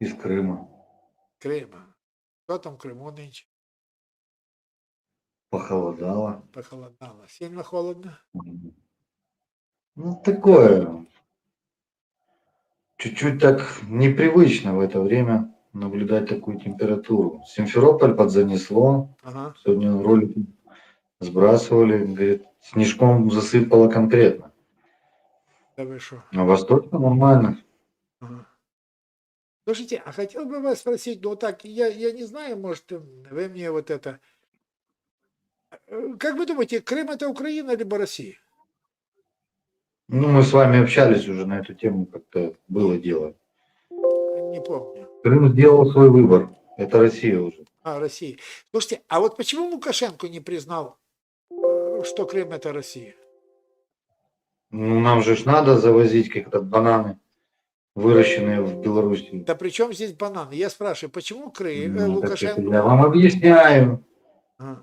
Из Крыма. Крыма. Что там в Крыму нынче? Похолодало. Похолодало. Сильно холодно? Ну, такое. Чуть-чуть так непривычно в это время наблюдать такую температуру. Симферополь подзанесло. Ага. Сегодня ролики сбрасывали. Говорит, снежком засыпало конкретно. Да вы что? На востоке нормально. Слушайте, а хотел бы вас спросить, ну так, я, я не знаю, может, вы мне вот это... Э, Как вы думаете, Крым это Украина либо Россия? Ну, мы с вами общались уже на эту тему, как-то было дело. Не помню. Крым сделал свой выбор. Это Россия уже. А, Россия. Слушайте, а вот почему Лукашенко не признал, э, что Крым это Россия? Ну, нам же ж надо завозить как-то бананы, выращенные в Беларуси. Да при чем здесь бананы? Я спрашиваю, почему Крым, э, Ну, Лукашенко... я вам объясняю. А,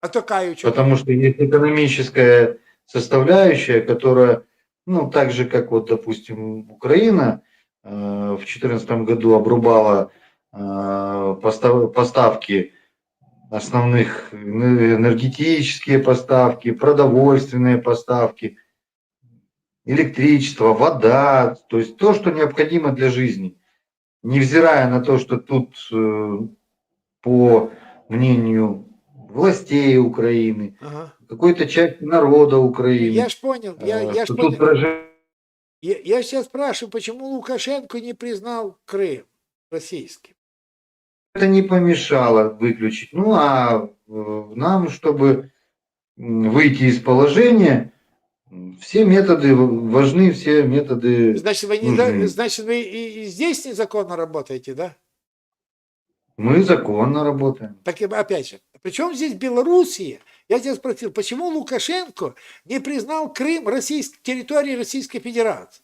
а то Каю что? Потому что есть экономическая составляющая, которая, ну, так же, как вот, допустим, Украина э, в 2014 году обрубала э, постав- поставки основных эне- энергетические поставки, продовольственные поставки, электричество, вода, то есть то, что необходимо для жизни. Невзирая на то, что тут, э, по мнению властей Украины, Ага. какой-то часть народа Украины. Я ж понял, я, э, я ж понял. тут проживает Я, я сейчас спрашиваю, почему Лукашенко не признал Крым российским? это не помешало выключить. Ну а э, нам, чтобы выйти из положения, все методы важны, все методы. Значит, вы, не, нужны. значит, вы и, и здесь незаконно работаете, да? Мы законно работаем. Так опять же, причем здесь Белоруссия? Я тебя спросил, почему Лукашенко не признал Крым российской, территорией Российской Федерации?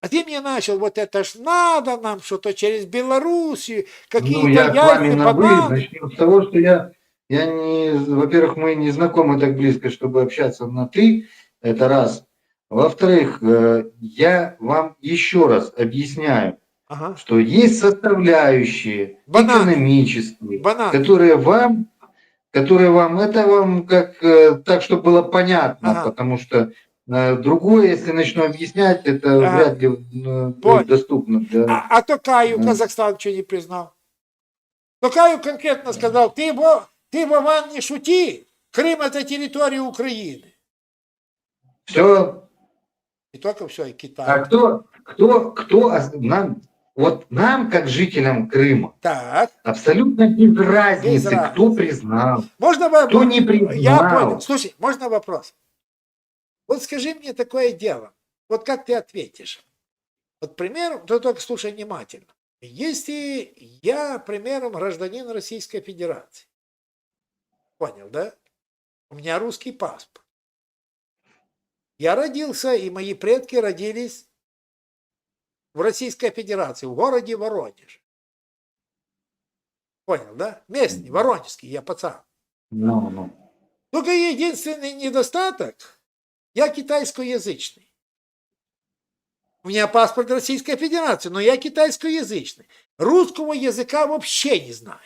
А ты мне начал, вот это ж надо нам что-то через Белоруссию, какие-то ну, я яйца, бананы. Начнем с того, что я, я не, во-первых, мы не знакомы так близко, чтобы общаться на ты. Это раз. Во-вторых, э, я вам еще раз объясняю, Ага. что есть составляющие Бананы. экономические, Бананы. которые вам, которые вам, это вам как э, так, чтобы было понятно, Ага. потому что э, другое, если начну объяснять, это Ага. вряд ли будет доступно. для- А, а Токаю Да. Казахстан что не признал? Токаю конкретно сказал, ты Вован, не шути, Крым это территория Украины. Все. Не только все, и Китай. А кто, кто, кто нам, вот нам, как жителям Крыма, Так, абсолютно без разницы, разницы. кто признал. можно вопрос? Кто не признал? Я понял. Слушай, можно вопрос? Вот скажи мне такое дело. Вот как ты ответишь? Вот, пример, ты только слушай внимательно. Если я, примером, гражданин Российской Федерации, понял, да? У меня русский паспорт. Я родился, и мои предки родились в Российской Федерации, в городе Воронеж. Понял, да? Местный, воронежский, я пацан. Ну, ну. Только единственный недостаток, я китайскоязычный. У меня паспорт Российской Федерации, но я китайскоязычный. Русского языка вообще не знаю.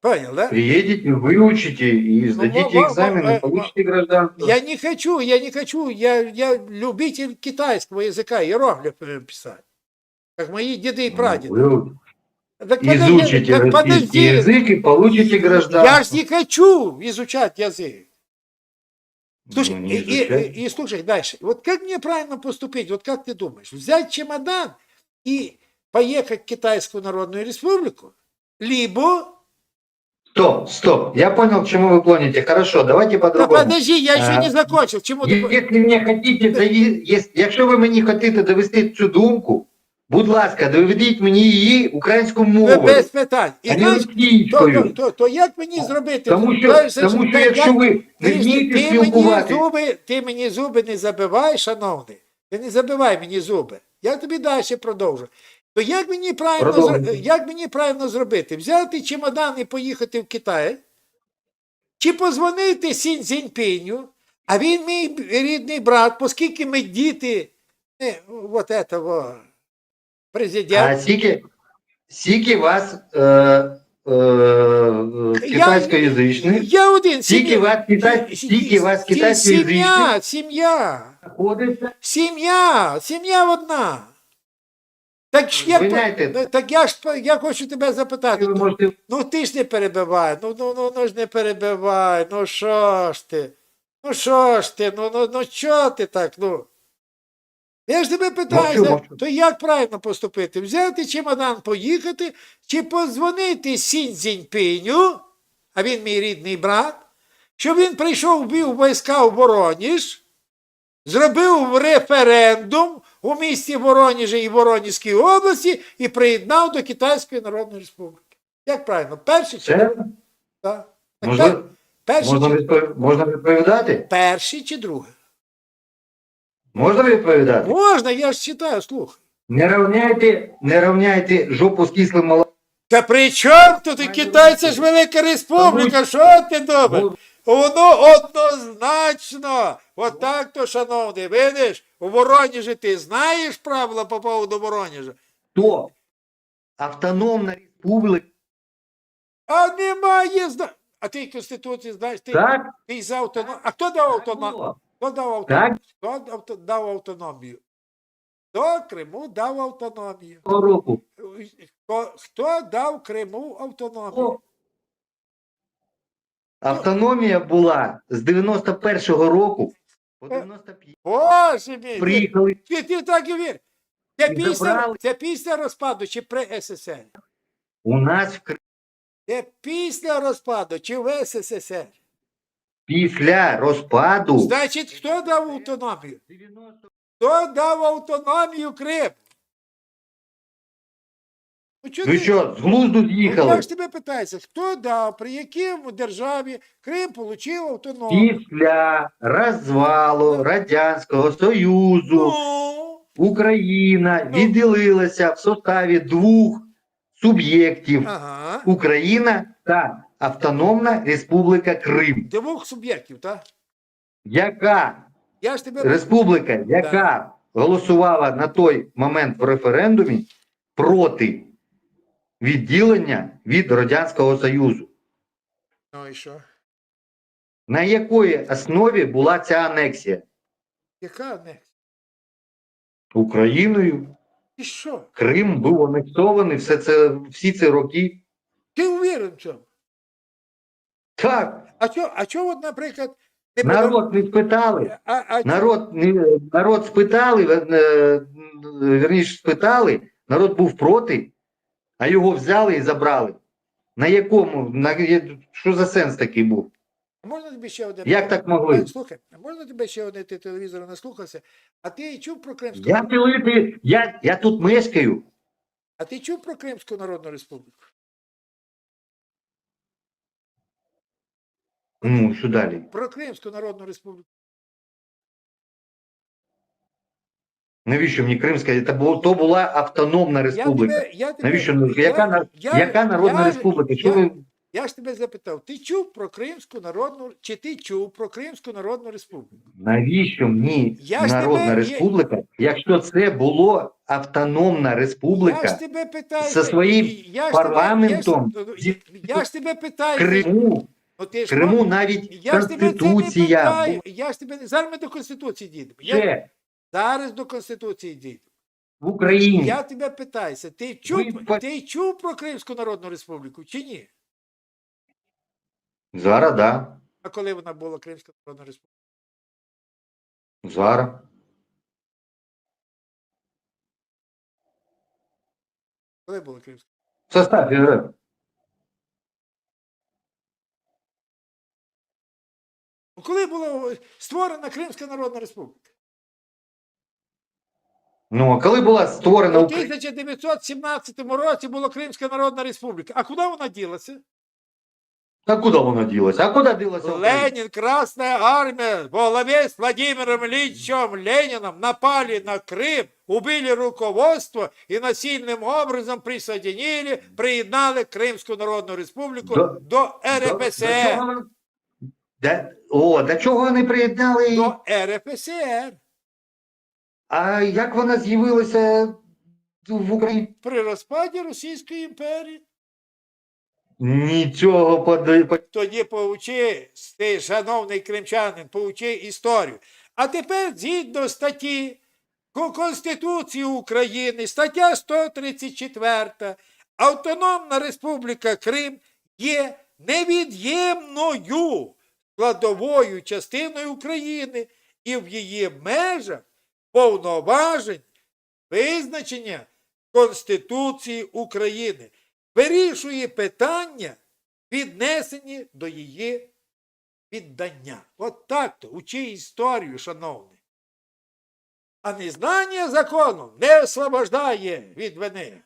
Понял, да? Приедете, выучите и сдадите во- во- экзамены, получите гражданство. Я не хочу, я не хочу, я, я любитель китайского языка, иероглифы писать. Как мои деды и прадеды. Вы Так подожди, изучите так российский подожди. язык и получите гражданство. Я ж не хочу изучать язык. Слушай, Ну, и, и- и слушай дальше. Вот как мне правильно поступить? Вот как ты думаешь? Взять чемодан и поехать в Китайскую Народную Республику? Либо... Стоп, стоп. Я понял, к чему вы клоните. Хорошо, давайте Да по-другому. подожди, я ще не закончил. Чему ти... Якщо не хотите, дові- єс- якщо ви мені хочете довести цю думку, будь ласка, доведіть мені її українською мовою, Без питань. І а не знаєш, то, то, російською. то, то як мені зробити? Тому що, Знаєш, тому що якщо як- ви не Ти, ж- вмієте ти, мені зуби, ти мені зуби не забивай, шановний. Ти не забивай мені зуби. Я тобі далі продовжу. То як мені правильно, як мені правильно зробити? Взяти чемодан і поїхати в Китай? Чи позвонити Сінь Цзіньпіню, А він мій рідний брат, оскільки ми діти е, от этого А президента. скільки, скільки вас е, е, е, китайськоязичних, Я один. скільки вас, китай, скільки вас китайськоязичних Сім'я, сім'я. Сім'я, сім'я одна. Так ж я, так я ж я хочу тебе запитати. Ви Ну, можете ну ти ж не перебивай, ну, ну, ну, ну ж не перебивай, ну що ж ти? Ну що ж ти? Ну, ну, ну що ти так? Ну? Я ж тебе питаю, Мовчу, мовчу. то як правильно поступити? Взяти чемодан, поїхати, чи подзвонити Сінь Цзіньпіню, а він мій рідний брат, щоб він прийшов вбив війська в Вороніж, зробив референдум у місті Вороніжі і Воронізькій області і приєднав до Китайської Народної Республіки. Як правильно? Перший чи це другий? Так, Можна- пер- перший, можна, чи, відпов- можна відповідати? перший чи другий? Можна відповідати? Можна, я ж читаю, слухай. Не равняйте, не равняйте жопу з кислим молоком. Та при чому тут і Китай це ж велика республіка, що ти думаєш? Воно однозначно. Отак то, шановний, видиш, у Воронежі ти знаєш правила по поводу Воронежа? То автономна республіка, А немає зна... А ти Конституцію знаєш, ти, так? ти за автономію. А хто дав автономію? Хто дав автономію? Хто авто- дав автономію? Хто Криму дав автономію? року. Хто, хто дав Криму автономію? О. Автономія була з 91-го року по 95 Боже мій! приїхали. Ти, ти так і вір. Це І після, забрали. це після розпаду чи при СССР? У нас в Криму Це після розпаду чи в СССР? після розпаду Значить, хто дав автономію? 90 Хто дав автономію Криму? Ну, ти- що, з глузду Ну, з'їхали? Я ж тебе питаюся, хто дав, при якому державі Крим отримав автономію? Після розвалу Радянського Союзу Ну, Україна Ну. відділилася в составі двох суб'єктів ага. Україна та Автономна Республіка Крим, Двох суб'єктів, так? яка Я ж тебе республіка, яка голосувала на той момент в референдумі проти відділення від Радянського Союзу. Ну і що? На якої основі була ця анексія? Яка не? Україною І що? Крим був анексований все це, всі ці роки. Ти уверен в цьому? Так, А чо, а чо от, наприклад, не народ не спитали. А, а, Народ, не- народ спитали, е, е, вірніше спитали, народ був проти, а його взяли і забрали. На якому? На, що за сенс такий був? можна тобі ще один? Як так могли? Слухай, можна тебе ще один ти телевізор не слухався? А ти чув про Кримську? Я пилити, я, я тут мешкаю. А ти чув про Кримську Народну Республіку? Ну, що далі? Про Кримську Народну Республіку. Навіщо мені Кримська? Це було, то була автономна республіка. Я тебе, я тебе, Навіщо? ну, Яка, я- яка народна я- республіка? Я- ви... Я ж тебе запитав, ти чув про Кримську Народну, чи ти чув про Кримську Народну Республіку? Навіщо мені Я народна тебе- республіка, якщо це було автономна республіка Я ж тебе питаю. зі своїм я ж парламентом, я, я ж тебе питаю. Криму, ну, ти ж Криму навіть я ж тебе це не питаю. Я ж тебе зараз ми до Конституції дійдемо. Я, зараз до Конституції дійдемо. в Україні. Я тебе питаюся, ти чув, Ви ти чув про Кримську Народну Республіку чи ні? Зараз, да. А коли вона була Кримська Народна Республіка? Зараз. Коли була Кримська? В составі РФ. Ну, Коли була створена Кримська Народна Республіка? Ну, а коли була створена У Україна? 1917 році була Кримська Народна Республіка. А куди вона ділася? А куди вона ділася? А куди ділася Україна? Ленин, Красная Армия во главе с Владимиром Ильичем Лениным напали на Крым, убили руководство и насильным образом присоединили, приєднали Кримську Народну Республіку Да- до До- до РПСР. чого ви- Да, о, до чого вони приєднали? її? до РФСР А як вона з'явилася в Україні? при розпаді Російської імперії. Нічого поди- по- Тоді поучи, ти, шановний кримчанин, поучи історію. А тепер згідно статті Ко- Конституції України, стаття 134, Автономна Республіка Крим є невід'ємною складовою частиною України і в її межах повноважень визначення Конституції України вирішує питання, віднесені до її віддання. От так то, учи історію, шановні. А незнання закону не освобождає від вини.